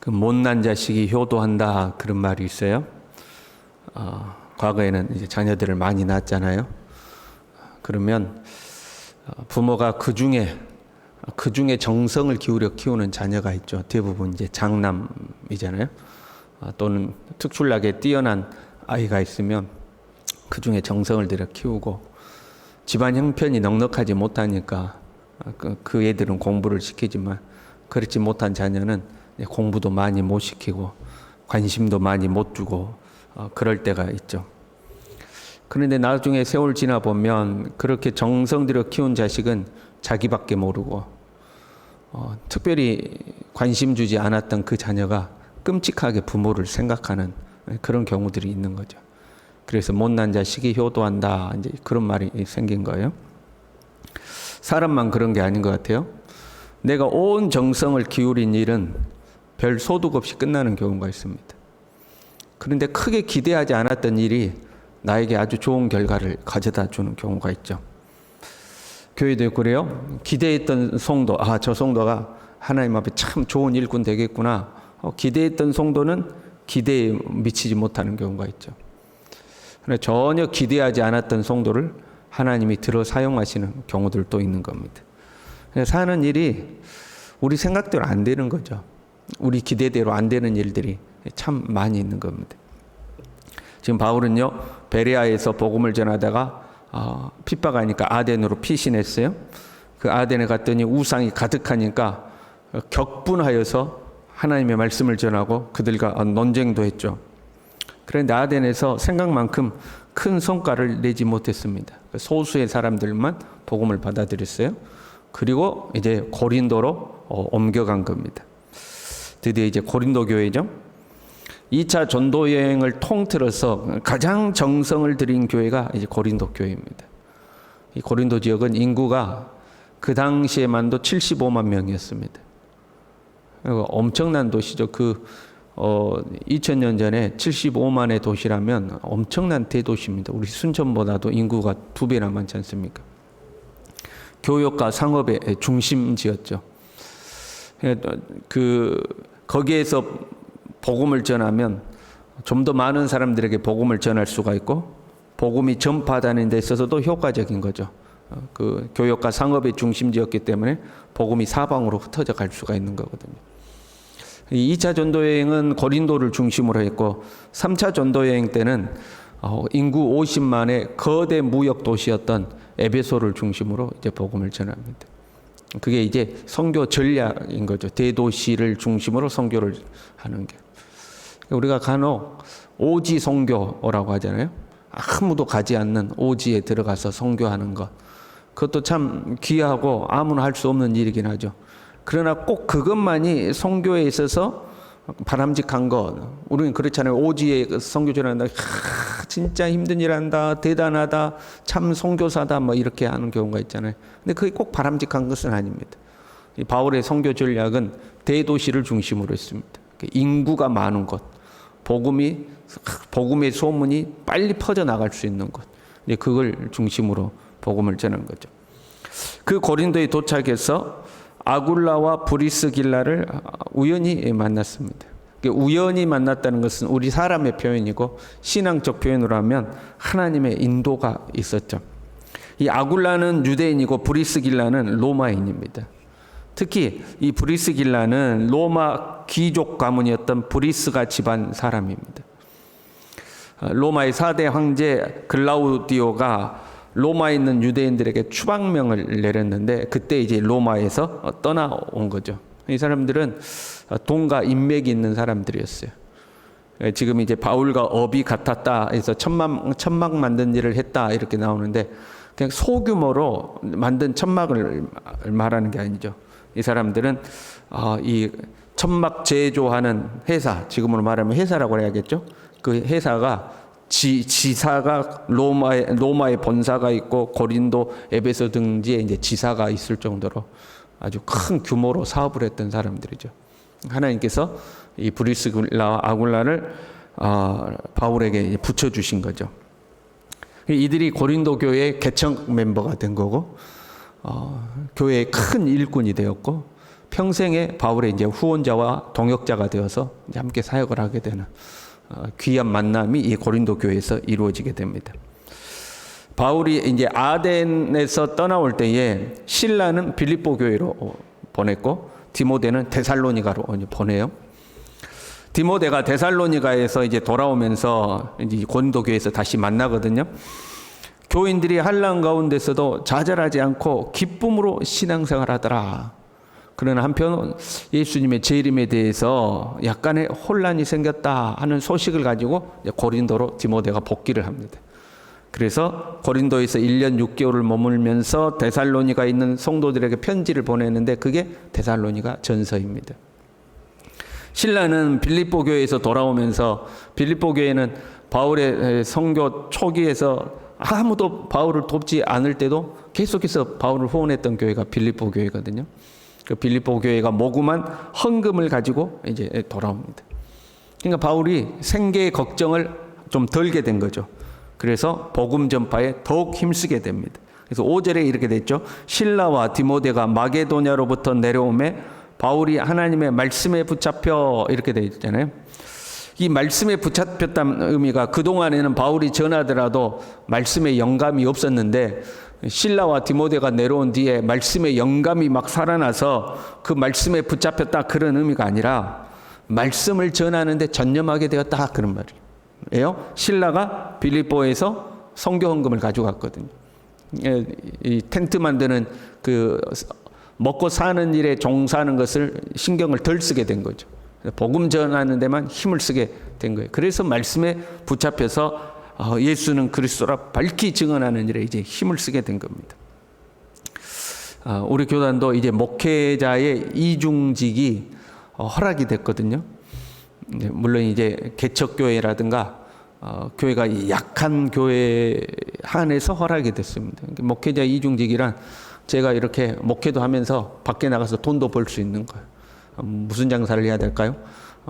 그 못난 자식이 효도한다 그런 말이 있어요. 어, 과거에는 이제 자녀들을 많이 낳았잖아요. 그러면 어, 부모가 그 중에 그 중에 정성을 기울여 키우는 자녀가 있죠. 대부분 이제 장남이잖아요. 어, 또는 특출나게 뛰어난 아이가 있으면 그 중에 정성을 들여 키우고 집안 형편이 넉넉하지 못하니까 어, 그, 그 애들은 공부를 시키지만 그렇지 못한 자녀는 공부도 많이 못 시키고 관심도 많이 못 주고 어, 그럴 때가 있죠. 그런데 나중에 세월 지나 보면 그렇게 정성 들여 키운 자식은 자기밖에 모르고 어, 특별히 관심 주지 않았던 그 자녀가 끔찍하게 부모를 생각하는 그런 경우들이 있는 거죠. 그래서 못난 자식이 효도한다 이제 그런 말이 생긴 거예요. 사람만 그런 게 아닌 것 같아요. 내가 온 정성을 기울인 일은 별 소득 없이 끝나는 경우가 있습니다. 그런데 크게 기대하지 않았던 일이 나에게 아주 좋은 결과를 가져다 주는 경우가 있죠. 교회도 그래요. 기대했던 성도, 아, 저 성도가 하나님 앞에 참 좋은 일꾼 되겠구나. 어, 기대했던 성도는 기대에 미치지 못하는 경우가 있죠. 그런데 전혀 기대하지 않았던 성도를 하나님이 들어 사용하시는 경우들도 있는 겁니다. 사는 일이 우리 생각대로 안 되는 거죠. 우리 기대대로 안 되는 일들이 참 많이 있는 겁니다. 지금 바울은요 베레아에서 복음을 전하다가 어, 핍박하니까 아덴으로 피신했어요. 그 아덴에 갔더니 우상이 가득하니까 격분하여서 하나님의 말씀을 전하고 그들과 논쟁도 했죠. 그런데 아덴에서 생각만큼 큰 성과를 내지 못했습니다. 소수의 사람들만 복음을 받아들였어요. 그리고 이제 고린도로 어, 옮겨간 겁니다. 드디어 이제 고린도 교회죠. 2차 전도 여행을 통틀어서 가장 정성을 들인 교회가 이제 고린도 교회입니다. 이 고린도 지역은 인구가 그 당시에만도 75만 명이었습니다. 엄청난 도시죠. 그 어, 2000년 전에 75만의 도시라면 엄청난 대도시입니다. 우리 순천보다도 인구가 두 배나 많지 않습니까? 교육과 상업의 중심지였죠. 그 거기에서 복음을 전하면 좀 더 많은 사람들에게 복음을 전할 수가 있고 복음이 전파되는 데 있어서도 효과적인 거죠. 그 교육과 상업의 중심지였기 때문에 복음이 사방으로 흩어져 갈 수가 있는 거거든요. 2차 전도 여행은 고린도를 중심으로 했고 3차 전도 여행 때는 어, 인구 50만의 거대 무역 도시였던 에베소를 중심으로 이제 복음을 전합니다. 그게 이제 선교 전략인 거죠. 대도시를 중심으로 선교를 하는 게. 우리가 간혹 오지 선교라고 하잖아요. 아무도 가지 않는 오지에 들어가서 선교하는 것. 그것도 참 귀하고 아무나 할 수 없는 일이긴 하죠. 그러나 꼭 그것만이 선교에 있어서 바람직한 것. 우리는 그렇잖아요. 오지에 선교 전한다. 진짜 힘든 일 한다. 대단하다. 참 선교사다. 뭐 이렇게 하는 경우가 있잖아요. 근데 그게 꼭 바람직한 것은 아닙니다. 이 바울의 선교 전략은 대도시를 중심으로 했습니다. 인구가 많은 곳. 복음이 복음의 소문이 빨리 퍼져 나갈 수 있는 곳. 그걸 중심으로 복음을 전한 거죠. 그 고린도에 도착해서 아굴라와 브리스길라를 우연히 만났습니다. 우연히 만났다는 것은 우리 사람의 표현이고 신앙적 표현으로 하면 하나님의 인도가 있었죠. 이 아굴라는 유대인이고 브리스길라는 로마인입니다. 특히 이 브리스길라는 로마 귀족 가문이었던 브리스가 집안 사람입니다. 로마의 4대 황제 글라우디오가 로마에 있는 유대인들에게 추방명을 내렸는데 그때 이제 로마에서 떠나온 거죠. 이 사람들은 돈과 인맥이 있는 사람들이었어요. 지금 이제 바울과 업이 같았다 해서 천막, 천막 만든 일을 했다 이렇게 나오는데 그냥 소규모로 만든 천막을 말하는 게 아니죠. 이 사람들은 이 천막 제조하는 회사, 지금으로 말하면 회사라고 해야겠죠. 그 회사가 지, 지사가 로마에 로마에 본사가 있고 고린도 에베소 등지에 이제 지사가 있을 정도로 아주 큰 규모로 사업을 했던 사람들이죠. 하나님께서 이 브리스굴라와 아굴라를 어, 바울에게 붙여 주신 거죠. 이들이 고린도 교회 개척 멤버가 된 거고 어, 교회의 큰 일꾼이 되었고 평생에 바울의 이제 후원자와 동역자가 되어서 함께 사역을 하게 되는 어, 귀한 만남이 이 고린도 교회에서 이루어지게 됩니다. 바울이 이제 아덴에서 떠나올 때에 신라는 빌립보 교회로 어, 보냈고 디모데는 데살로니가로 보내요. 디모데가 데살로니가에서 이제 돌아오면서 이제 고린도 교회에서 다시 만나거든요. 교인들이 한란 가운데서도 좌절하지 않고 기쁨으로 신앙생활하더라. 그러나 한편 예수님의 재림에 대해서 약간의 혼란이 생겼다 하는 소식을 가지고 고린도로 디모데가 복귀를 합니다. 그래서 고린도에서 1년 6개월을 머물면서 데살로니가 있는 성도들에게 편지를 보내는데 그게 데살로니가 전서입니다. 신라는 빌립보 교회에서 돌아오면서 빌립보 교회는 바울의 성교 초기에서 아무도 바울을 돕지 않을 때도 계속해서 바울을 후원했던 교회가 빌립보 교회거든요. 그 빌립보 교회가 모금한 헌금을 가지고 이제 돌아옵니다. 그러니까 바울이 생계의 걱정을 좀 덜게 된 거죠. 그래서 복음 전파에 더욱 힘쓰게 됩니다. 그래서 5절에 이렇게 됐죠. 신라와 디모데가 마게도냐로부터 내려오매 바울이 하나님의 말씀에 붙잡혀 이렇게 되어 있잖아요. 이 말씀에 붙잡혔다는 의미가 그동안에는 바울이 전하더라도 말씀에 영감이 없었는데 신라와 디모데가 내려온 뒤에 말씀에 영감이 막 살아나서 그 말씀에 붙잡혔다 그런 의미가 아니라 말씀을 전하는데 전념하게 되었다 그런 말이에요. 신라가 빌립보에서 성교 헌금을 가져갔거든요. 예, 이 텐트 만드는 그 먹고 사는 일에 종사하는 것을 신경을 덜 쓰게 된 거죠. 복음 전하는 데만 힘을 쓰게 된 거예요. 그래서 말씀에 붙잡혀서 어, 예수는 그리스도라 밝히 증언하는 일에 이제 힘을 쓰게 된 겁니다. 어, 우리 교단도 이제 목회자의 이중직이 어, 허락이 됐거든요. 물론 이제 개척교회라든가 교회가 약한 교회 한해서 허락이 됐습니다. 목회자 이중직이란 제가 이렇게 목회도 하면서 밖에 나가서 돈도 벌 수 있는 거예요. 무슨 장사를 해야 될까요?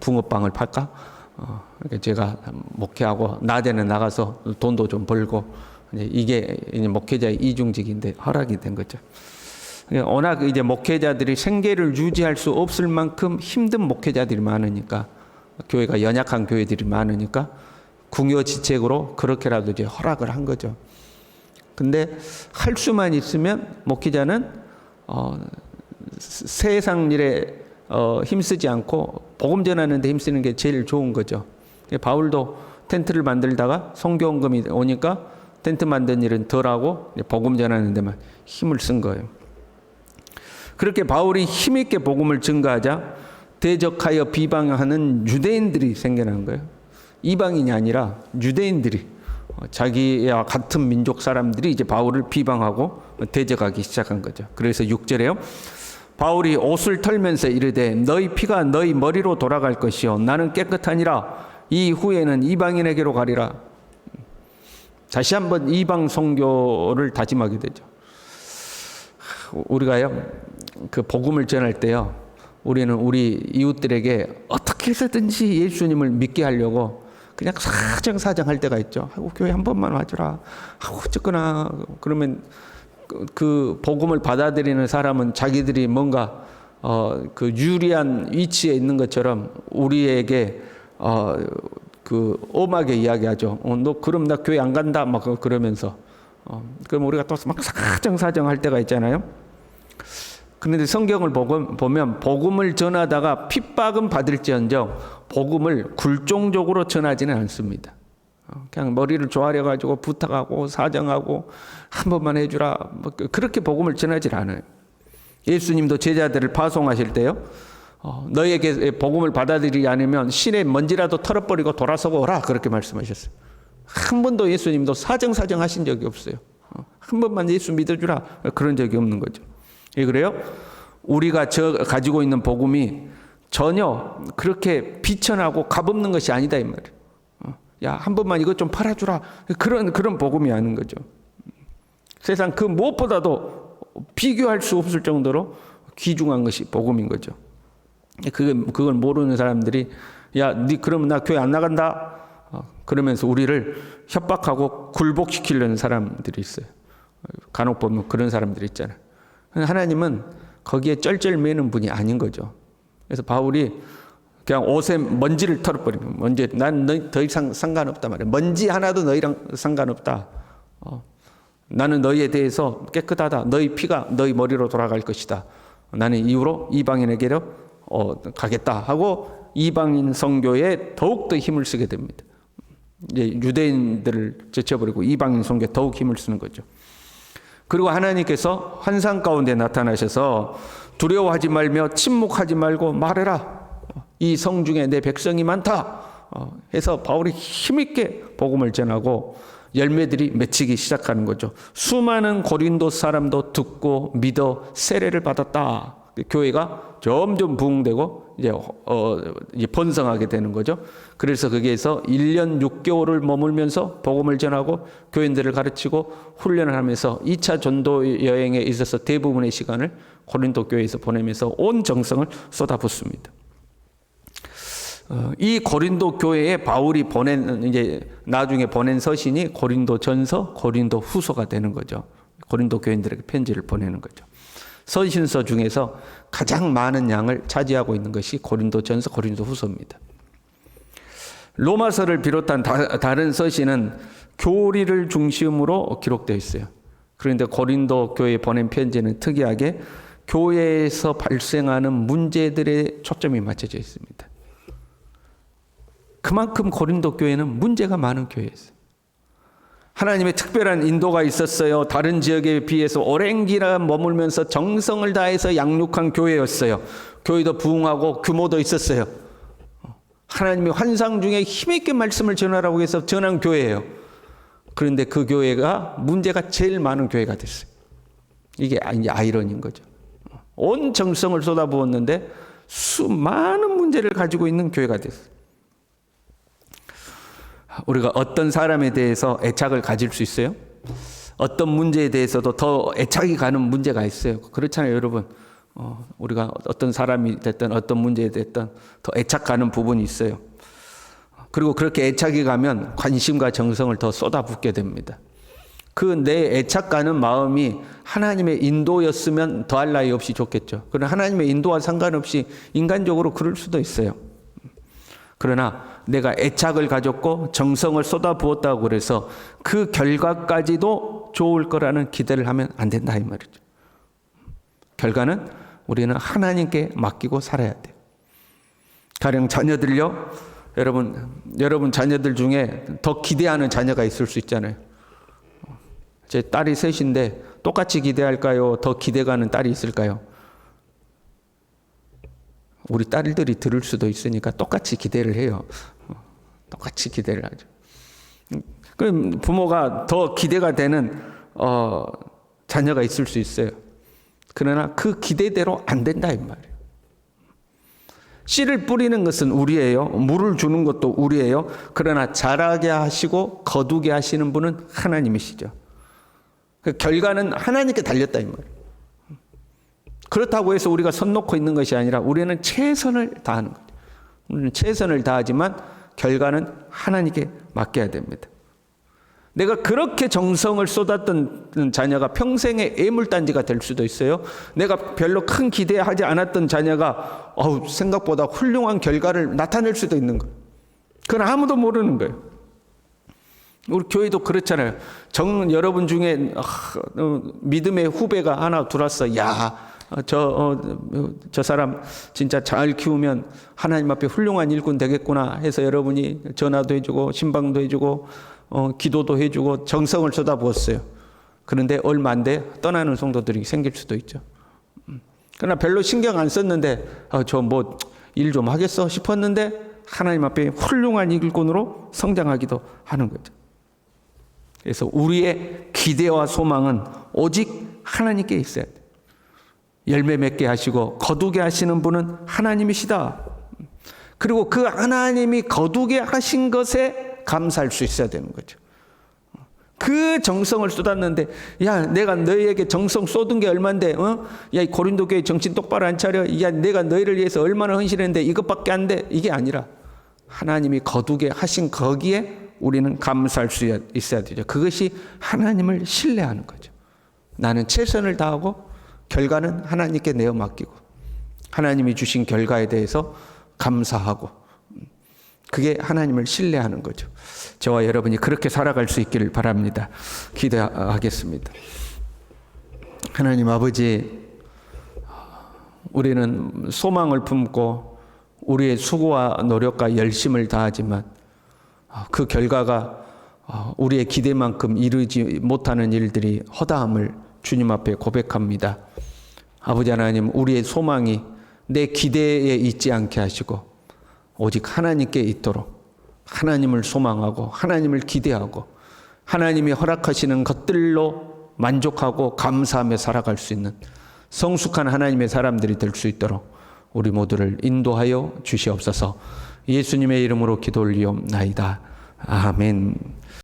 붕어빵을 팔까? 어, 제가 목회하고 낮에는 나가서 돈도 좀 벌고 이게 목회자의 이중직인데 허락이 된 거죠. 워낙 이제 목회자들이 생계를 유지할 수 없을 만큼 힘든 목회자들이 많으니까 교회가 연약한 교회들이 많으니까 궁여지책으로 그렇게라도 이제 허락을 한 거죠. 근데 할 수만 있으면 목회자는 어, 세상 일에 어, 힘쓰지 않고 복음 전하는 데 힘쓰는 게 제일 좋은 거죠. 바울도 텐트를 만들다가 성교원금이 오니까 텐트 만든 일은 덜하고 복음 전하는 데만 힘을 쓴 거예요. 그렇게 바울이 힘있게 복음을 증가하자 대적하여 비방하는 유대인들이 생겨난 거예요. 이방인이 아니라 유대인들이 어, 자기와 같은 민족 사람들이 이제 바울을 비방하고 대적하기 시작한 거죠. 그래서 6절에요. 바울이 옷을 털면서 이르되 너희 피가 너희 머리로 돌아갈 것이요 나는 깨끗하니라 이 후에는 이방인에게로 가리라. 다시 한번 이방 선교를 다짐하게 되죠. 우리가요 그 복음을 전할 때요 우리는 우리 이웃들에게 어떻게 해서든지 예수님을 믿게 하려고 그냥 사정사정 할 때가 있죠. 아이고 교회 한 번만 와주라. 아고 어쨌거나 그러면 그, 그 복음을 받아들이는 사람은 자기들이 뭔가 어, 그 유리한 위치에 있는 것처럼 우리에게 어, 그 엄하게 이야기하죠. 어, 너 그럼 나 교회 안 간다 막 그러면서 어, 그럼 우리가 또 막 사정사정 할 때가 있잖아요. 그런데 성경을 보면 복음을 전하다가 핍박은 받을지언정 복음을 굴종적으로 전하지는 않습니다. 어, 그냥 머리를 조아려 가지고 부탁하고 사정하고 한 번만 해주라 뭐 그, 그렇게 복음을 전하지 않아요. 예수님도 제자들을 파송하실 때요. 어, 너에게 복음을 받아들이지 않으면 신의 먼지라도 털어버리고 돌아서고 오라 그렇게 말씀하셨어요. 한 번도 예수님도 사정사정 하신 적이 없어요. 어, 한 번만 예수 믿어주라 그런 적이 없는 거죠. 예, 그래요? 우리가 저 가지고 있는 복음이 전혀 그렇게 비천하고 값없는 것이 아니다 이 말이에요. 야, 한 번만 이것 좀 팔아주라. 그런, 그런 복음이 아닌 거죠. 세상 그 무엇보다도 비교할 수 없을 정도로 귀중한 것이 복음인 거죠. 그걸, 그걸 모르는 사람들이, 야, 니 그러면 나 교회 안 나간다. 어, 그러면서 우리를 협박하고 굴복시키려는 사람들이 있어요. 간혹 보면 그런 사람들이 있잖아요. 하나님은 거기에 쩔쩔매는 분이 아닌 거죠. 그래서 바울이 그냥 옷에 먼지를 털어버리면 먼지 난더 이상 상관없다 말이야. 먼지 하나도 너희랑 상관없다. 어. 나는 너희에 대해서 깨끗하다. 너희 피가 너희 머리로 돌아갈 것이다. 나는 이후로 이방인에게로 어, 가겠다 하고 이방인 선교에 더욱 더 힘을 쓰게 됩니다. 이제 유대인들을 제쳐버리고 이방인 선교에 더욱 힘을 쓰는 거죠. 그리고 하나님께서 환상 가운데 나타나셔서 두려워하지 말며 침묵하지 말고 말해라. 이 성 중에 내 백성이 많다. 어, 해서 바울이 힘있게 복음을 전하고 열매들이 맺히기 시작하는 거죠. 수많은 고린도 사람도 듣고 믿어 세례를 받았다. 교회가 점점 부흥되고 이제 어 이제 번성하게 되는 거죠. 그래서 거기에서 1년 6개월을 머물면서 복음을 전하고 교인들을 가르치고 훈련을 하면서 2차 전도 여행에 있어서 대부분의 시간을 고린도 교회에서 보내면서 온 정성을 쏟아붓습니다. 어, 이 고린도 교회에 바울이 보낸 이제 나중에 보낸 서신이 고린도 전서, 고린도 후서가 되는 거죠. 고린도 교인들에게 편지를 보내는 거죠. 서신서 중에서 가장 많은 양을 차지하고 있는 것이 고린도 전서, 고린도 후서입니다. 로마서를 비롯한 다, 른 서신은 교리를 중심으로 기록되어 있어요. 그런데 고린도 교회에 보낸 편지는 특이하게 교회에서 발생하는 문제들에 초점이 맞춰져 있습니다. 그만큼 고린도 교회는 문제가 많은 교회였어요. 하나님의 특별한 인도가 있었어요. 다른 지역에 비해서 오랜 기간 머물면서 정성을 다해서 양육한 교회였어요. 교회도 부흥하고 규모도 있었어요. 하나님이 환상 중에 힘있게 말씀을 전하라고 해서 전한 교회예요. 그런데 그 교회가 문제가 제일 많은 교회가 됐어요. 이게 아이러니인 거죠. 온 정성을 쏟아부었는데 수많은 문제를 가지고 있는 교회가 됐어요. 우리가 어떤 사람에 대해서 애착을 가질 수 있어요? 어떤 문제에 대해서도 더 애착이 가는 문제가 있어요. 그렇잖아요, 여러분. 어, 우리가 어떤 사람이 됐든 어떤 문제에 됐든 더 애착 가는 부분이 있어요. 그리고 그렇게 애착이 가면 관심과 정성을 더 쏟아붓게 됩니다. 그내 애착 가는 마음이 하나님의 인도였으면 더할 나위 없이 좋겠죠. 그러나 하나님의 인도와 상관없이 인간적으로 그럴 수도 있어요. 그러나 내가 애착을 가졌고 정성을 쏟아 부었다고 그래서 그 결과까지도 좋을 거라는 기대를 하면 안 된다 이 말이죠. 결과는 우리는 하나님께 맡기고 살아야 돼요. 가령 자녀들요. 여러분 여러분 자녀들 중에 더 기대하는 자녀가 있을 수 있잖아요. 제 딸이 셋인데 똑같이 기대할까요? 더 기대가는 딸이 있을까요? 우리 딸들이 들을 수도 있으니까 똑같이 기대를 해요. 똑같이 기대를 하죠. 그럼 부모가 더 기대가 되는 어, 자녀가 있을 수 있어요. 그러나 그 기대대로 안 된다 이 말이에요. 씨를 뿌리는 것은 우리예요. 물을 주는 것도 우리예요. 그러나 자라게 하시고 거두게 하시는 분은 하나님이시죠. 그 결과는 하나님께 달렸다 이 말이에요. 그렇다고 해서 우리가 손 놓고 있는 것이 아니라 우리는 최선을 다하는 거죠. 우리는 최선을 다하지만 결과는 하나님께 맡겨야 됩니다. 내가 그렇게 정성을 쏟았던 자녀가 평생의 애물단지가 될 수도 있어요. 내가 별로 큰 기대하지 않았던 자녀가 어우, 생각보다 훌륭한 결과를 나타낼 수도 있는 거예요. 그건 아무도 모르는 거예요. 우리 교회도 그렇잖아요. 정 여러분 중에 아, 어, 믿음의 후배가 하나 들어왔어. 야, 어, 저, 어, 저 사람 진짜 잘 키우면 하나님 앞에 훌륭한 일꾼 되겠구나 해서 여러분이 전화도 해주고 신방도 해주고 어, 기도도 해주고 정성을 쏟아부었어요. 그런데 얼마 안 돼 떠나는 성도들이 생길 수도 있죠. 음. 그러나 별로 신경 안 썼는데 어, 저뭐 일 좀 하겠어 싶었는데 하나님 앞에 훌륭한 일꾼으로 성장하기도 하는 거죠. 그래서 우리의 기대와 소망은 오직 하나님께 있어야 돼. 열매 맺게 하시고 거두게 하시는 분은 하나님이시다. 그리고 그 하나님이 거두게 하신 것에 감사할 수 있어야 되는 거죠. 그 정성을 쏟았는데, 야, 내가 너희에게 정성 쏟은 게 얼만데, 어? 야, 고린도 교회 정신 똑바로 안 차려. 야, 내가 너희를 위해서 얼마나 헌신했는데 이것밖에 안 돼. 이게 아니라 하나님이 거두게 하신 거기에 우리는 감사할 수 있어야 되죠. 그것이 하나님을 신뢰하는 거죠. 나는 최선을 다하고 결과는 하나님께 내어 맡기고 하나님이 주신 결과에 대해서 감사하고 그게 하나님을 신뢰하는 거죠. 저와 여러분이 그렇게 살아갈 수 있기를 바랍니다. 기대하겠습니다. 하나님 아버지, 우리는 소망을 품고 우리의 수고와 노력과 열심을 다하지만 그 결과가 우리의 기대만큼 이루지 못하는 일들이 허다함을 주님 앞에 고백합니다. 아버지 하나님, 우리의 소망이 내 기대에 있지 않게 하시고 오직 하나님께 있도록 하나님을 소망하고 하나님을 기대하고 하나님이 허락하시는 것들로 만족하고 감사하며 살아갈 수 있는 성숙한 하나님의 사람들이 될 수 있도록 우리 모두를 인도하여 주시옵소서. 예수님의 이름으로 기도 올리옵나이다. 아멘.